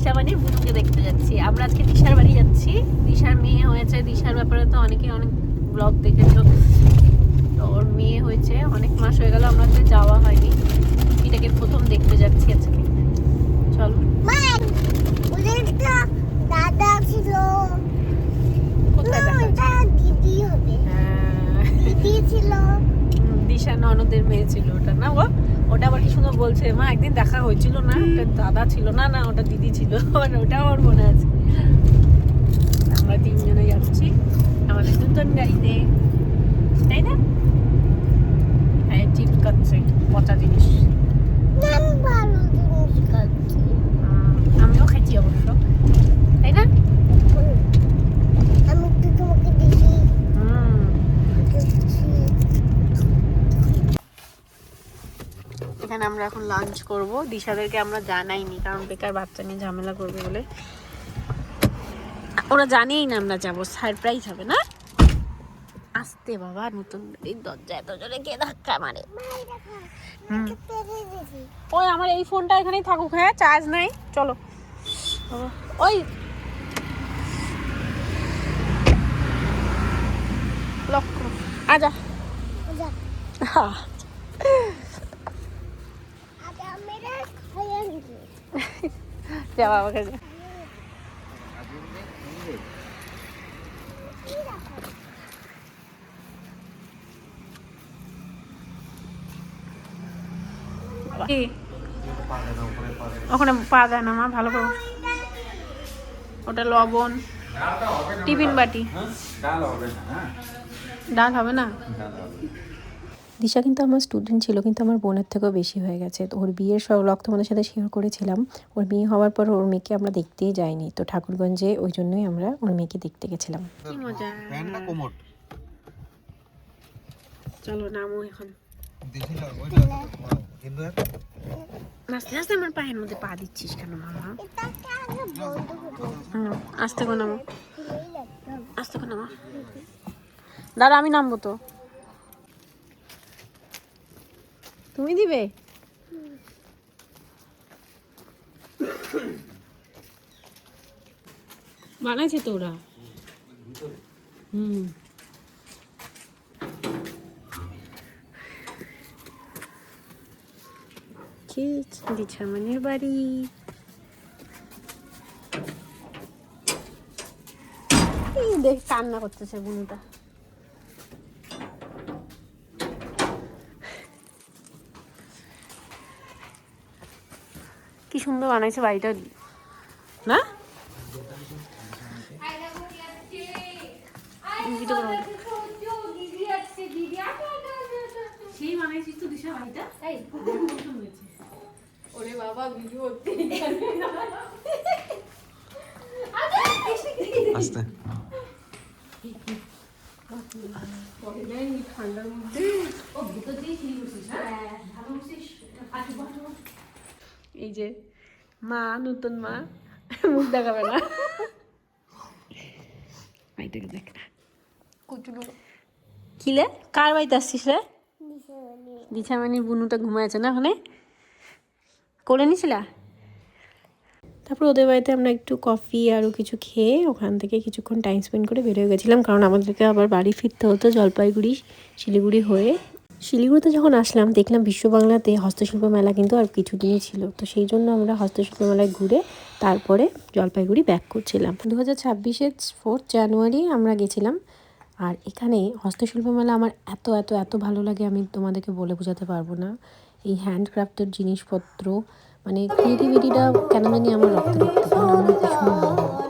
দিশা বাড়ির বুনুকে দেখতে যাচ্ছি। আমরা আজকে দিশার বাড়ি যাচ্ছি। দিশার মেয়ে হয়েছে। দিশার ব্যাপারে তো অনেকে অনেক ব্লগ দেখেছ। তো ওর মেয়ে হয়েছে। অনেক মাস হয়ে গেল আমাদের যাওয়া হয়নি। এটাকে প্রথম দেখতে যাচ্ছি আজকে। চলো। দাদা ছিল। কোথায় দিদি হবে। হ্যাঁ, দিদি ছিল। দিশা ননদের মেয়ে ছিল ওটা। না ও ওটা আবার কি সুন্দর বলছে মা একদিন দেখা হয়েছিল না ওটা দাদা ছিল না না ওটা দিদি ছিল। ওটা আমার মনে আছে। আমরা তিনজনে যাচ্ছি আমাদের দুজন গাড়িতে তাই না হ্যাঁ চিপ কাটছে পচা জিনিস নাম ভালো জিনিস খাচ্ছি উম, আমিও খাইছি অবশ্য তাই না আমি একটু তোমাকে দেখি হুম দেখছি এখানে আমরা এখন লাঞ্চ করব। দিশাদেরকে আমরা জানাইনি কারণ বেকার বাচ্চা নিয়ে ঝামেলা করবে বলে। ওরা জানেই না আমরা যাব সারপ্রাইজ হবে না? আসতে বাবা নতুন এই দরজা এত জোরে কে ধাক্কা মারে। ওই আমার এই ফোনটা এখানেই থাকুক হ্যাঁ চার্জ নাই চলো। ওই। লক্ষ্য আজা হ্যাঁ আগে মেরে খাইয়ে নিবি যা বাবাকে যা কি? ওখানে পা দেয় না মা ভালো করে ওটা লবণ। টিফিন বাটি। ডাল হবে না হ্যাঁ। ডাল হবে না? ডাল হবে দিশা কিন্তু আমার স্টুডেন্ট ছিল কিন্তু আমার বোনের থেকেও বেশি হয়ে গেছে। তো ওর বিয়ের সব রক্ত তোমাদের সাথে শেয়ার করেছিলাম। ওর বিয়ে হওয়ার পর ওর মেয়েকে আমরা দেখতেই যাইনি। তো ঠাকুরগঞ্জে ওই জন্যই আমরা ওর মেয়েকে দেখতে গেছিলাম। কি মজা। প্যান্টটা চলো নামো এখন। আমার পায়ের মধ্যে পা দিচ্ছিস কেন মামা আস্তে রাখতাম আস্তে দাঁড়া আমি নামবো তো। তুমি দিবে? বানাইছে তো ওরা। হুম। দিছামানির বাড়ি। এই দেখ কান্না করতেছে বুনুটা। সুন্দর বানাইছে বাড়িটা। না? আস্তে। ঠান্ডার মধ্যে। ও ভিতর দিয়ে সিঁড়ি বসিস হ্যাঁ? ভালো বসিস বস বস। এই যে মা নতুন মা মুখ দেখাবে না। দেখ। না কুচুলু কিলে কার বাড়িতে আসছিস রে? দিছামানির বুনুটা ঘুমায় আছে না ওখানে? করে নিছিলা? তারপর ওদের বাড়িতে আমরা একটু কফি আরও কিছু খেয়ে ওখান থেকে কিছুক্ষণ টাইম স্পেন্ড করে বেরিয়ে গেছিলাম কারণ আমাদেরকে আবার বাড়ি ফিরতে হতো জলপাইগুড়ি শিলিগুড়ি হয়ে। শিলিগুড়িতে যখন আসলাম, দেখলাম বিশ্ব বাংলাতে হস্তশিল্প মেলা কিন্তু আর কিছু কিছুদিনই ছিল। তো সেই জন্য আমরা হস্তশিল্প মেলায় ঘুরে তারপরে জলপাইগুড়ি ব্যাক করছিলাম। দু হাজার ছাব্বিশের ফোর্থ জানুয়ারি আমরা গেছিলাম। আর এখানে হস্তশিল্প মেলা আমার এত এত এত ভালো লাগে, আমি তোমাদেরকে বলে বোঝাতে পারব না। এই হ্যান্ডক্রাফটের জিনিসপত্র মানে ক্রিয়েটিভিটিটা কেন জানি আমার রক্তে রক্তে আমার ভীষণ ভালো লাগে।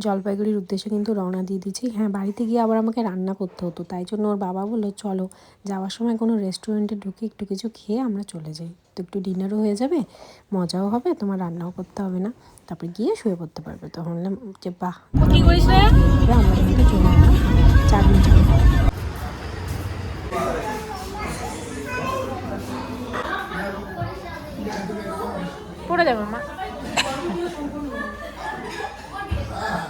জলপাইগুড়ির উদ্দেশ্যে কিন্তু রওনা দিয়ে দিচ্ছি হ্যাঁ বাড়িতে গিয়ে আবার আমাকে রান্না করতে হতো তাই জন্য ওর বাবা বলল চলো যাওয়ার সময় কোনো রেস্টুরেন্টে ঢুকে একটু কিছু খেয়ে আমরা চলে যাই। তো একটু ডিনারও হয়ে যাবে মজাও হবে তোমার রান্নাও করতে হবে না। তারপরে গিয়ে শুয়ে পড়তে পারবে। তখন যে বাহ! আমরা কিন্তু চলে চাটনি চাটনি। পড়ে যাবে মা আস্তে আস্তে চিকেনটা দিয়ে দিল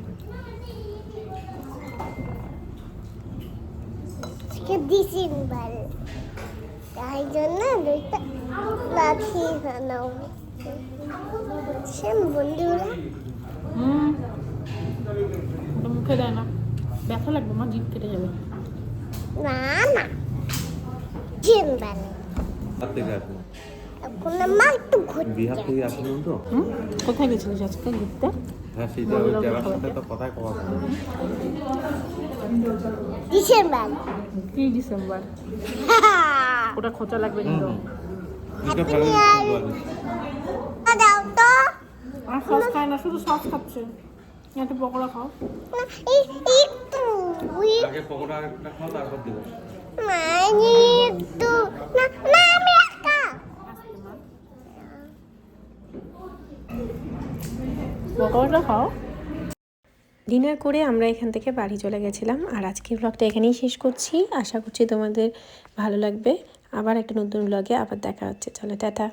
আজকে ডিসেম্বর। তাই জন্য দুইটা লাঠি বানাও সেম বন্ধুরা। হুম। ওটা মুখে দেয় না। ব্যথা লাগবে মা জিভ কেটে যাবে। না না। ডিসেম্বর। থেকে এখন আমার একটু বিহার ঘুরতে থেকে আসেন তো? হুম? কোথায় গেছিলিস আজকে ঘুরতে? হ্যাঁ সেইটা ওই টেরার সাথে তো কথাই কওয়া হবে ডিসেম্বর। কি ডিসেম্বর। ওটা খোঁচা লাগবে কিন্তু। এটা ভালো দাও তো। আর সস খায় না শুধু সস খাচ্ছে। একটু পকোড়া খাও। না, একটু আগে পকোড়া একটা খাও তারপর দেবো। মানে একটু না না আমি একা ডিনার করে আমরা এখান থেকে বাড়ি চলে গেছিলাম আর আজকের ব্লগটা এখানেই শেষ করছি। আশা করছি তোমাদের ভালো লাগবে। আবার একটা নতুন ব্লগে আবার দেখা হচ্ছে। চলো, টাটা।